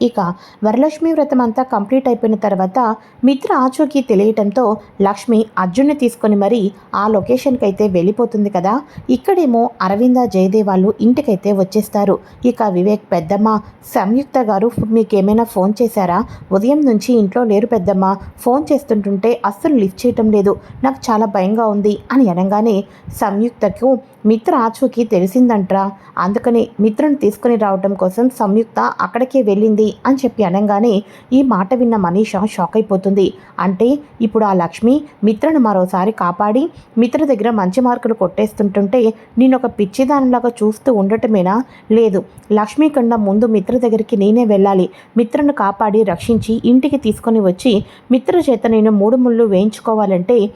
ఇక వరలక్ష్మి వ్రతం అంతా కంప్లీట్ అయిపోయిన తర్వాత మిత్ర ఆచూకీ తెలియటంతో లక్ష్మి అర్జున్ని తీసుకొని మరీ ఆ లొకేషన్కి అయితే వెళ్ళిపోతుంది కదా. ఇక్కడేమో అరవింద జయదేవ్ వాళ్ళు ఇంటికైతే వచ్చేస్తారు. ఇక వివేక్ పెద్దమ్మ సంయుక్త గారు మీకేమైనా ఫోన్ చేశారా? ఉదయం నుంచి ఇంట్లో లేరు పెద్దమ్మ. ఫోన్ చేస్తుంటుంటే అస్సలు లిఫ్ట్ చేయటం లేదు. నాకు చాలా భయంగా ఉంది అని అనగానే సంయుక్తకు మిత్ర ఆచూకీ తెలిసిందంట్రా. అందుకని మిత్రను తీసుకుని రావడం కోసం సంయుక్త అక్కడికే వెళ్ళింది అని చెప్పి అనగానే ఈ మాట విన్న మనీష షాక్ అయిపోతుంది. అంటే ఇప్పుడు ఆ లక్ష్మి మిత్రను మరోసారి కాపాడి మిత్ర దగ్గర మంచి మార్కులు కొట్టేస్తుంటుంటే నేను ఒక పిచ్చిదానిలాగా చూస్తూ ఉండటమేనా? లేదు. లక్ష్మి కన్నా ముందు మిత్ర దగ్గరికి నేనే వెళ్ళాలి. మిత్రను కాపాడి రక్షించి ఇంటికి తీసుకొని వచ్చి మిత్ర చేత నేను మూడు ముళ్ళు వేయించుకోవాలంటే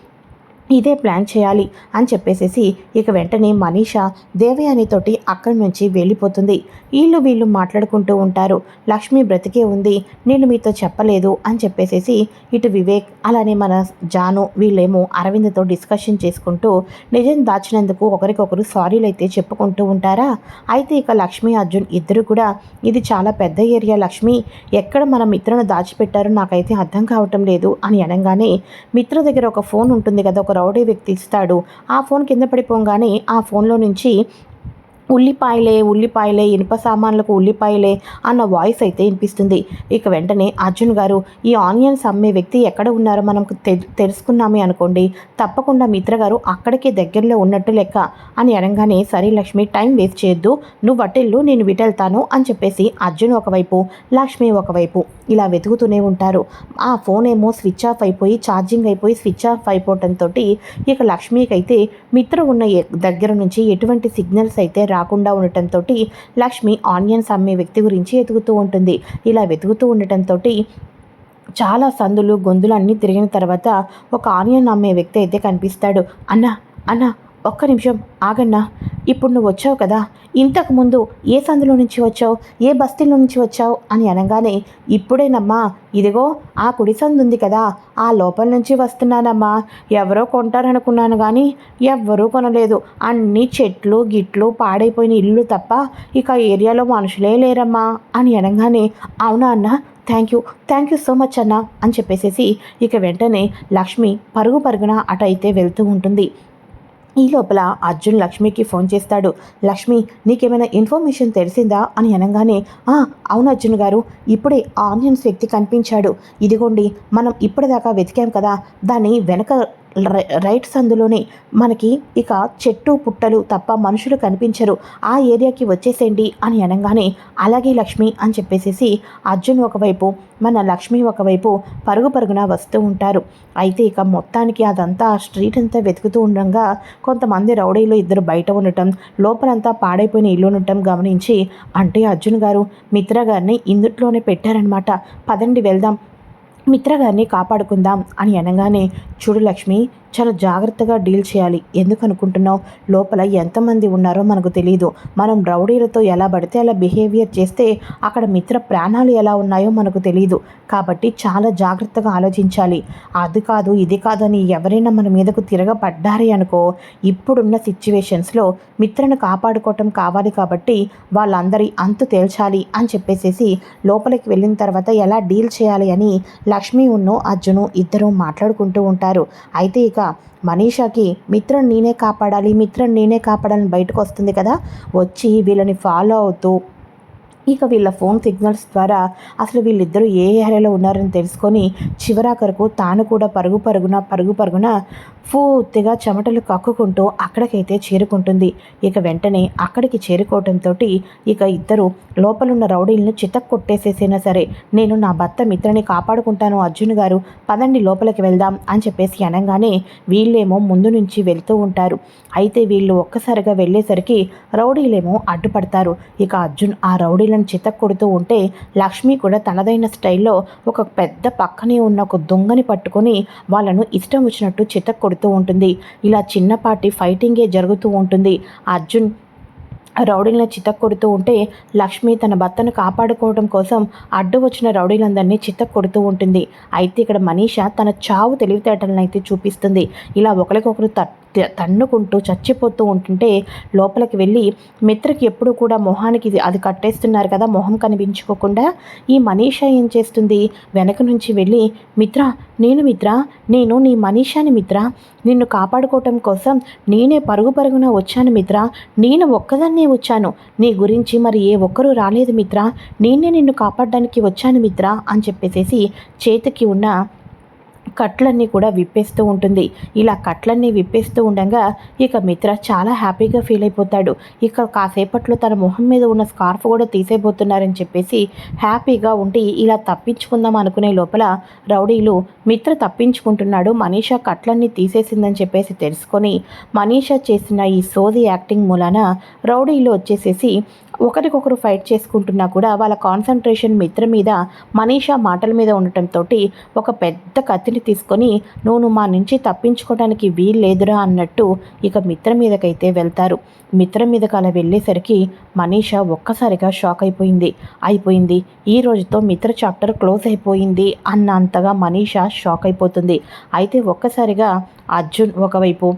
ఇదే ప్లాన్ చేయాలి అని చెప్పేసేసి ఇక వెంటనే మనీషా దేవయానితోటి అక్కడి నుంచి వెళ్ళిపోతుంది. వీళ్ళు వీళ్ళు మాట్లాడుకుంటూ ఉంటారు. లక్ష్మి బ్రతికే ఉంది. నేను మీతో చెప్పలేదు అని చెప్పేసేసి ఇటు వివేక్ అలానే మన జాను వీళ్ళేమో అరవింద్తో డిస్కషన్ చేసుకుంటూ నిజం దాచినందుకు ఒకరికొకరు సారీలు అయితే చెప్పుకుంటూ ఉంటారా? అయితే ఇక లక్ష్మి అర్జున్ ఇద్దరు కూడా ఇది చాలా పెద్ద ఏరియా లక్ష్మి. ఎక్కడ మన మిత్రను దాచిపెట్టారో నాకైతే అర్థం కావటం లేదు అని అనగానే మిత్ర దగ్గర ఒక ఫోన్ ఉంటుంది కదా ఒక రౌడీ వ్యక్తి ఇస్తాడు. ఆ ఫోన్ కింద పడిపోగానే ఆ ఫోన్లో నుంచి ఉల్లిపాయలే ఉల్లిపాయలే ఇనుప సామాన్లకు ఉల్లిపాయలే అన్న వాయిస్ అయితే వినిపిస్తుంది. ఇక వెంటనే అర్జున్ గారు ఈ ఆనియన్స్ అమ్మే వ్యక్తి ఎక్కడ ఉన్నారో మనం తె తెలుసుకున్నామే అనుకోండి. తప్పకుండా మిత్ర గారు అక్కడికి దగ్గరలో ఉన్నట్టు లెక్క. అని అనగానే సరే లక్ష్మి టైం వేస్ట్ చేయొద్దు. నువ్వు వటిల్లు నేను విటెళ్తాను అని చెప్పేసి అర్జున్ ఒకవైపు లక్ష్మి ఒకవైపు ఇలా వెతుకుతూనే ఉంటారు. ఆ ఫోన్ ఏమో స్విచ్ ఆఫ్ అయిపోయి ఛార్జింగ్ అయిపోయి స్విచ్ ఆఫ్ అయిపోవటంతో ఇక లక్ష్మికి అయితే మిత్ర ఉన్న దగ్గర నుంచి ఎటువంటి సిగ్నల్స్ అయితే రా రాకుండా ఉండటంతో లక్ష్మి ఆనియన్స్ అమ్మే వ్యక్తి గురించి వెతుకుతూ ఉంటుంది. ఇలా వెతుకుతూ ఉండటంతో చాలా సందులు గొంతులు అన్నీ తిరిగిన తర్వాత ఒక ఆనియన్ అమ్మే వ్యక్తి అయితే కనిపిస్తాడు. అన్న అన్న ఒక్క నిమిషం ఆగన్నా. ఇప్పుడు నువ్వు వచ్చావు కదా. ఇంతకుముందు ఏ సందులో నుంచి వచ్చావు? ఏ బస్తీలో నుంచి వచ్చావు? అని అనగానే ఇప్పుడేనమ్మా. ఇదిగో ఆ కుడి సందు ఉంది కదా. ఆ లోపల నుంచి వస్తున్నానమ్మా. ఎవరో కొంటారనుకున్నాను కానీ ఎవ్వరూ కొనలేదు. అన్ని చెట్లు గిట్లు పాడైపోయిన ఇల్లు తప్ప ఇక ఏరియాలో మనుషులే లేరమ్మా. అని అనగానే అవునా అన్న? Thank you. Thank you so much అన్న. అని చెప్పేసేసి ఇక వెంటనే లక్ష్మి పరుగు పరుగున అటైతే వెళ్తూ ఉంటుంది. ఈ లోపల అర్జున్ లక్ష్మికి ఫోన్ చేస్తాడు. లక్ష్మి నీకేమైనా ఇన్ఫర్మేషన్ తెలిసిందా? అని అనగానే అవును అర్జున్ గారు ఇప్పుడే ఆనియన్స్ వ్యక్తి కనిపించాడు. ఇదిగోండి మనం ఇప్పటిదాకా వెతికాం కదా దాని వెనక రైట్ సందులోనే మనకి ఇక చెట్టు పుట్టలు తప్ప మనుషులు కనిపించరు. ఆ ఏరియాకి వచ్చేసేయండి అని అనగానే అలాగే లక్ష్మి అని చెప్పేసేసి అర్జున్ ఒకవైపు మన లక్ష్మి ఒకవైపు పరుగు పరుగున వస్తూ ఉంటారు. అయితే ఇక మొత్తానికి అదంతా ఆ స్ట్రీట్ అంతా వెతుకుతూ ఉండగా కొంతమంది రౌడీలు ఇద్దరు బయట ఉండటం లోపలంతా పాడైపోయిన ఇల్లు ఉండటం గమనించి అంటే అర్జున్ గారు మిత్ర గారిని ఇందుట్లోనే పెట్టారనమాట పదండి వెళ్దాం మిత్ర గారిని కాపాడుకుందాం అని అనగానే చూడు లక్ష్మి చాలా జాగ్రత్తగా డీల్ చేయాలి. ఎందుకు అనుకుంటున్నావు? లోపల ఎంతమంది ఉన్నారో మనకు తెలియదు మనం రౌడీలతో ఎలా పడితే అలా బిహేవియర్ చేస్తే అక్కడ మిత్ర ప్రాణాలు ఎలా ఉన్నాయో మనకు తెలియదు కాబట్టి చాలా జాగ్రత్తగా ఆలోచించాలి. అది కాదు ఇది కాదని ఎవరైనా మన మీదకు తిరగబడ్డారే అనుకో ఇప్పుడున్న సిచ్యువేషన్స్లో మిత్రను కాపాడుకోవటం కావాలి కాబట్టి వాళ్ళందరి అంతు తేల్చాలి అని చెప్పేసేసి లోపలికి వెళ్ళిన తర్వాత ఎలా డీల్ చేయాలి అని లక్ష్మి ఉన్ను అర్జును ఇద్దరు మాట్లాడుకుంటూ ఉంటారు. అయితే ఇక మనీషాకి మిత్రం నేనే కాపాడాలి మిత్రం నేనే కాపాడాలని బయటకు వస్తుంది కదా. వచ్చి వీళ్ళని ఫాలో అవుతూ ఇక వీళ్ళ ఫోన్ సిగ్నల్స్ ద్వారా అసలు వీళ్ళిద్దరూ ఏ ఏరియాలో ఉన్నారని తెలుసుకొని చివరాఖరకు తాను కూడా పరుగు పరుగున పరుగు పరుగున పూర్తిగా చెమటలు కక్కుకుంటూ అక్కడికైతే చేరుకుంటుంది. ఇక వెంటనే అక్కడికి చేరుకోవడంతో ఇక ఇద్దరు లోపలున్న రౌడీలను చితక్ కొట్టేసేసైనా సరే నేను నా భర్త మిత్రని కాపాడుకుంటాను అర్జున్ గారు పదండి లోపలికి వెళ్దాం అని చెప్పేసి అనగానే వీళ్ళేమో ముందు నుంచి వెళ్తూ ఉంటారు. అయితే వీళ్ళు ఒక్కసారిగా వెళ్ళేసరికి రౌడీలేమో అడ్డుపడతారు. ఇక అర్జున్ ఆ రౌడీలను చితక్ కొడుతూ ఉంటే లక్ష్మి కూడా తనదైన స్టైల్లో ఒక పెద్ద పక్కనే ఉన్న ఒక దొంగని పట్టుకొని వాళ్ళను ఇష్టం వచ్చినట్టు చితక్ కొడుతూ ఉంటుంది. ఇలా చిన్నపాటి ఫైటింగే జరుగుతూ ఉంటుంది. అర్జున్ రౌడీలను చిత్తకొడుతూ ఉంటే లక్ష్మి తన భర్తను కాపాడుకోవడం కోసం అడ్డు వచ్చిన రౌడీలందరినీ చిత్తకొడుతూ ఉంటుంది. అయితే ఇక్కడ మనీష తన చావు తెలివితేటలను అయితే చూపిస్తుంది. ఇలా ఒకరికొకరు తట్ తన్నుకుంటూ చచ్చిపోతూ ఉంటుంటే లోపలికి వెళ్ళి మిత్రకి ఎప్పుడు కూడా మొహానికి అది కట్టేస్తున్నారు కదా మొహం కనిపించుకోకుండా. ఈ మనీష ఏం చేస్తుంది? వెనక నుంచి వెళ్ళి మిత్ర నేను మిత్ర నేను నీ మనీషాని మిత్ర నిన్ను కాపాడుకోవటం కోసం నేనే పరుగు పరుగున వచ్చాను మిత్ర నేను ఒక్కదాన్ని వచ్చాను. నీ గురించి మరి ఏ ఒక్కరూ రాలేదు మిత్ర. నేనే నిన్ను కాపాడడానికి వచ్చాను మిత్ర అని చెప్పేసేసి చేతికి ఉన్న కట్లన్నీ కూడా విప్పేస్తూ ఉంటుంది. ఇలా కట్లన్నీ విప్పేస్తూ ఉండగా ఇక మిత్ర చాలా హ్యాపీగా ఫీల్ అయిపోతాడు. ఇక కాసేపట్లో తన మొహం మీద ఉన్న స్కార్ఫ్ కూడా తీసేయబోతున్నారని చెప్పేసి హ్యాపీగా ఉండి ఇలా తప్పించుకుందాం అనుకునే లోపల రౌడీలు మిత్ర తప్పించుకుంటున్నాడు. మనీషా కట్లన్నీ తీసేసిందని చెప్పేసి తెలుసుకొని మనీషా చేసిన ఈ సోది యాక్టింగ్ మూలాన రౌడీలు వచ్చేసేసి ఒకరికొకరు ఫైట్ చేసుకుంటున్నా కూడా వాళ్ళ కాన్సన్ట్రేషన్ మిత్ర మీద మనీషా మాటల మీద ఉండటంతో ఒక పెద్ద కత్తిని తీసుకొని నువ్వు మా నుంచి తప్పించుకోవడానికి వీల్లేదురా అన్నట్టు ఇక మిత్ర మీదకైతే వెళ్తారు. మిత్ర మీదకి అలా వెళ్ళేసరికి మనీషా ఒక్కసారిగా షాక్ అయిపోయింది. అయిపోయింది. ఈ రోజుతో మిత్ర చాప్టర్ క్లోజ్ అయిపోయింది అన్నంతగా మనీషా షాక్ అయిపోతుంది. అయితే ఒక్కసారిగా అర్జున్ ఒకవైపు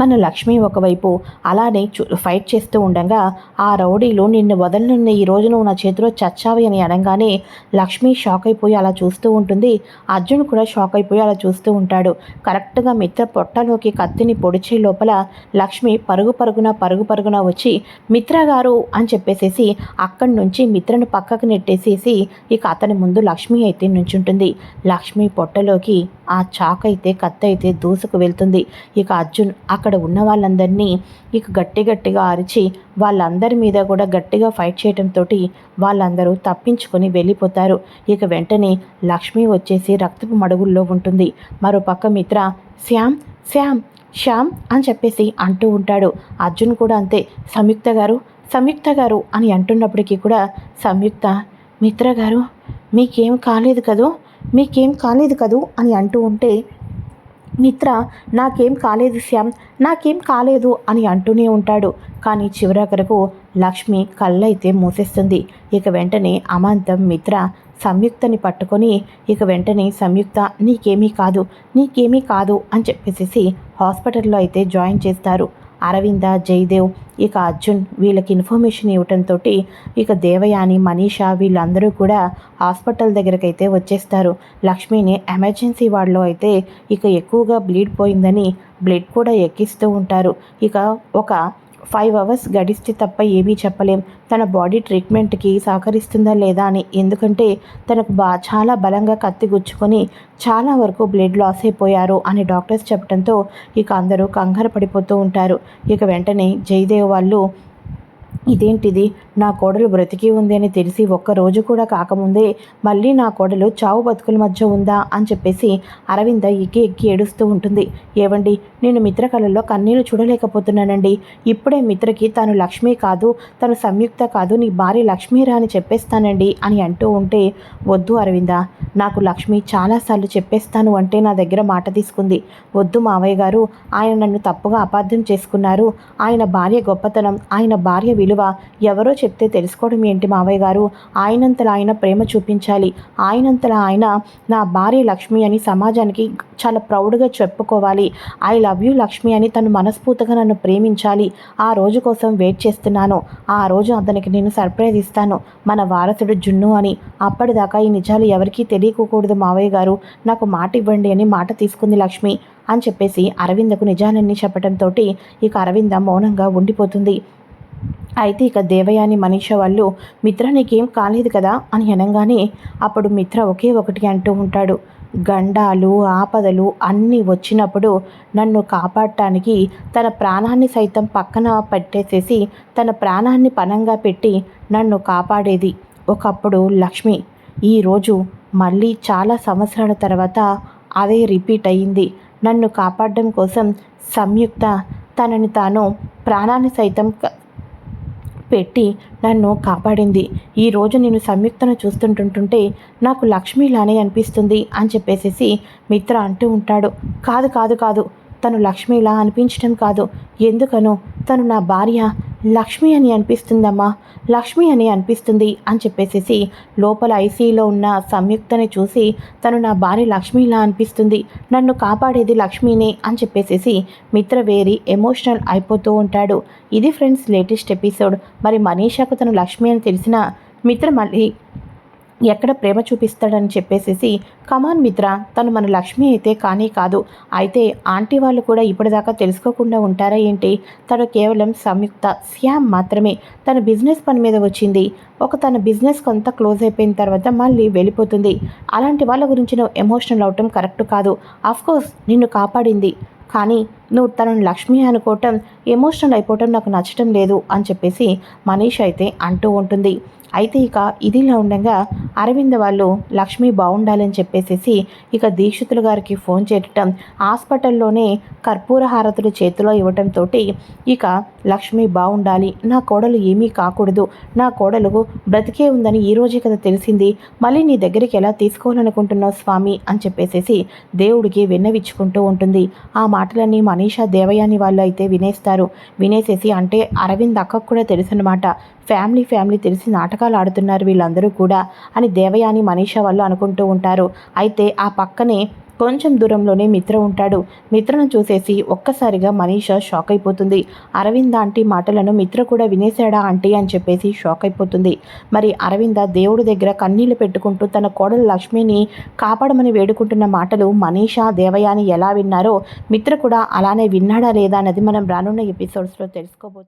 మన లక్ష్మి ఒకవైపు అలానే ఫైట్ చేస్తూ ఉండగా ఆ రౌడీలు నిన్ను వదలనున్న ఈ రోజు నువ్వు నా చేతిలో చచ్చావి అని అనగానే లక్ష్మి షాక్ అయిపోయి అలా చూస్తూ ఉంటుంది. అర్జున్ కూడా షాక్ అయిపోయి అలా చూస్తూ ఉంటాడు. కరెక్ట్గా మిత్ర పొట్టలోకి కత్తిని పొడిచే లోపల లక్ష్మి పరుగు పరుగున పరుగు పరుగున వచ్చి మిత్ర గారు అని చెప్పేసేసి అక్కడి నుంచి మిత్రను పక్కకు నెట్టేసేసి ఇక అతని ముందు లక్ష్మి అయితే నుంచుంటుంది. లక్ష్మి పొట్టలోకి ఆ చాకైతే కత్తి అయితే దూసుకు వెళ్తుంది. ఇక అర్జున్ అక్కడ ఉన్న వాళ్ళందరినీ ఇక గట్టి గట్టిగా అరిచి వాళ్ళందరి మీద కూడా గట్టిగా ఫైట్ చేయడంతో వాళ్ళందరూ తప్పించుకొని వెళ్ళిపోతారు. ఇక వెంటనే లక్ష్మి వచ్చేసి రక్తపు మడుగుల్లో ఉంటుంది. మరో పక్క మిత్ర శ్యామ్ శ్యామ్ శ్యామ్ అని చెప్పేసి అంటూ ఉంటాడు. అర్జున్ కూడా అంతే సంయుక్త గారు సంయుక్త గారు అని అంటున్నప్పటికీ కూడా సంయుక్త మిత్ర గారు మీకేం కాలేదు కదూ? మీకేం కాలేదు కదూ అని అంటూ ఉంటే మిత్ర నాకేం కాలేదు శ్యామ్ నాకేం కాలేదు అని అంటూనే ఉంటాడు. కానీ చివరకరకు లక్ష్మి కళ్ళైతే మూసేస్తుంది. ఇక వెంటనే అమాంతం మిత్ర సంయుక్తని పట్టుకొని ఇక వెంటనే సంయుక్త నీకేమీ కాదు నీకేమీ కాదు అని చెప్పేసి హాస్పిటల్లో అయితే జాయిన్ చేస్తారు. అరవింద జయదేవ్ ఇక అర్జున్ వీళ్ళకి ఇన్ఫర్మేషన్ ఇవ్వటంతో ఇక దేవయాని మనీషా వీళ్ళందరూ కూడా హాస్పిటల్ దగ్గరకైతే అయితే వచ్చేస్తారు. లక్ష్మిని ఎమర్జెన్సీ వార్డులో అయితే ఇక ఎక్కువగా బ్లీడ్ పోయిందని బ్లడ్ కూడా ఎక్కిస్తూ ఉంటారు. ఇక ఒక ఫైవ్ అవర్స్ గడిస్తే తప్ప ఏమీ చెప్పలేం. తన బాడీ ట్రీట్మెంట్కి సహకరిస్తుందా లేదా అని ఎందుకంటే తనకు బా చాలా బలంగా కత్తి గుచ్చుకొని చాలా వరకు బ్లడ్ లాస్ అయిపోయారు అని డాక్టర్స్ చెప్పడంతో ఇక అందరూ కంగారు పడిపోతూ ఉంటారు. ఇక వెంటనే జయదేవ్ వాళ్ళు ఇదేంటిది? నా కోడలు బ్రతికి ఉంది అని తెలిసి ఒక్కరోజు కూడా కాకముందే మళ్ళీ నా కోడలు చావు బతుకుల మధ్య ఉందా అని చెప్పేసి అరవింద ఎక్కి ఎక్కి ఏడుస్తూ ఉంటుంది. ఏవండి నేను మిత్ర కళల్లో కన్నీళ్ళు చూడలేకపోతున్నానండి. ఇప్పుడే మిత్రకి తను లక్ష్మి కాదు తను సంయుక్త కాదు నీ భార్య లక్ష్మీరా అని చెప్పేస్తానండి అని అంటూ ఉంటే వద్దు అరవింద నాకు లక్ష్మి చాలాసార్లు చెప్పేస్తాను అంటే నా దగ్గర మాట తీసుకుంది. వద్దు మావయ్య గారు ఆయన నన్ను తప్పుగా అపార్థం చేసుకున్నారు. ఆయన భార్య గొప్పతనం ఆయన భార్య విలువ విలువ ఎవరో చెప్తే తెలుసుకోవడం ఏంటి మావయ్య గారు? ఆయనంతలా ఆయన ప్రేమ చూపించాలి. ఆయనంతలా ఆయన నా భార్య లక్ష్మి అని సమాజానికి చాలా ప్రౌడ్గా చెప్పుకోవాలి. ఐ లవ్ యూ లక్ష్మి అని తను మనస్ఫూర్తిగా నన్ను ప్రేమించాలి. ఆ రోజు కోసం వెయిట్ చేస్తున్నాను. ఆ రోజు అతనికి నేను సర్ప్రైజ్ ఇస్తాను. మన వారసుడు జున్ను అని. అప్పటిదాకా ఈ నిజాలు ఎవరికీ తెలియకూడదు మావయ్య గారు. నాకు మాట ఇవ్వండి అని మాట తీసుకుంది లక్ష్మి అని చెప్పేసి అరవిందకు నిజాలన్నీ చెప్పడంతో ఇక అరవింద మౌనంగా ఉండిపోతుంది. అయితే ఇక దేవయాని మనీష వాళ్ళు మిత్ర నీకేం కాలేదు కదా అని అనగానే అప్పుడు మిత్ర ఒకే ఒకటి అంటూ ఉంటాడు. గండాలు ఆపదలు అన్నీ వచ్చినప్పుడు నన్ను కాపాడటానికి తన ప్రాణాన్ని సైతం పక్కన పెట్టేసేసి తన ప్రాణాన్ని పనంగా పెట్టి నన్ను కాపాడేది ఒకప్పుడు లక్ష్మి. ఈరోజు మళ్ళీ చాలా సంవత్సరాల తర్వాత అదే రిపీట్ అయ్యింది నన్ను కాపాడడం కోసం సంయుక్త తనని తాను ప్రాణాన్ని సైతం పెట్టి నన్ను కాపాడింది. ఈరోజు నేను సంయుక్తను చూస్తుంటుంటుంటే నాకు లక్ష్మిలానే అనిపిస్తుంది అని చెప్పేసేసి మిత్ర అంటూ ఉంటాడు. కాదు కాదు కాదు. తను లక్ష్మిలా అనిపించడం కాదు. ఎందుకనో తను నా భార్య లక్ష్మి అని అనిపిస్తుందమ్మా. లక్ష్మి అని అనిపిస్తుంది అని చెప్పేసేసి లోపల ఐసీలో ఉన్న సంయుక్తని చూసి తను నా భార్య లక్ష్మిలా అనిపిస్తుంది. నన్ను కాపాడేది లక్ష్మినే అని చెప్పేసేసి మిత్ర వేరి ఎమోషనల్ అయిపోతూ ఉంటాడు. ఇది ఫ్రెండ్స్ లేటెస్ట్ ఎపిసోడ్. మరి మనీషాకు తను లక్ష్మి అని తెలిసిన మిత్ర మళ్ళీ ఎక్కడ ప్రేమ చూపిస్తాడని చెప్పేసేసి కమాన్ మిత్ర తను మన లక్ష్మి అయితే కానీ కాదు. అయితే ఆంటీ వాళ్ళు కూడా ఇప్పటిదాకా తెలుసుకోకుండా ఉంటారా ఏంటి? తను కేవలం సంయుక్త శ్యామ్ మాత్రమే. తన బిజినెస్ పని మీద వచ్చింది. ఒక తన బిజినెస్ కొంత క్లోజ్ అయిపోయిన తర్వాత మళ్ళీ వెళ్ళిపోతుంది. అలాంటి వాళ్ళ గురించి నువ్వు ఎమోషనల్ అవటం కరెక్ట్ కాదు. కోర్స్ నిన్ను కాపాడింది. కానీ నువ్వు తనను లక్ష్మి అనుకోవటం ఎమోషనల్ అయిపోవటం నాకు నచ్చటం లేదు అని చెప్పేసి మనీష్ అయితే అంటూ ఉంటుంది. అయితే ఇక ఇదిలా ఉండగా అరవింద్ వాళ్ళు లక్ష్మి బాగుండాలని చెప్పేసేసి ఇక దీక్షితులు గారికి ఫోన్ చేయటం హాస్పిటల్లోనే కర్పూర హారతులు చేతిలో ఇవ్వటంతో ఇక లక్ష్మి బాగుండాలి నా కోడలు ఏమీ కాకూడదు నా కోడలు బ్రతికే ఉందని ఈరోజే కదా తెలిసింది మళ్ళీ నీ దగ్గరికి ఎలా తీసుకోవాలనుకుంటున్నావు స్వామి అని చెప్పేసేసి దేవుడికి విన్నవిచ్చుకుంటూ ఉంటుంది. ఆ మాటలన్నీ మనీషా దేవయాని వాళ్ళు అయితే వినేస్తారు. వినేసేసి అంటే అరవింద్ అక్కకు కూడా తెలుసు అనమాట ఫ్యామిలీ ఫ్యామిలీ తెలిసి నాటకాలు ఆడుతున్నారు వీళ్ళందరూ కూడా అని దేవయాని మనీషా వాళ్ళు అనుకుంటూ ఉంటారు. అయితే ఆ పక్కనే కొంచెం దూరంలోనే మిత్ర ఉంటాడు. మిత్రను చూసేసి ఒక్కసారిగా మనీష షాక్ అయిపోతుంది. అరవింద ఆంటీ మాటలను మిత్ర కూడా వినేశాడా ఆంటీ అని చెప్పేసి షాక్ అయిపోతుంది. మరి అరవింద దేవుడి దగ్గర కన్నీళ్ళు పెట్టుకుంటూ తన కోడలు లక్ష్మిని కాపాడమని వేడుకుంటున్న మాటలు మనీషా దేవయాని ఎలా విన్నారో మిత్ర కూడా అలానే విన్నాడా లేదా అన్నది మనం రానున్న ఎపిసోడ్స్లో తెలుసుకోబోతుంది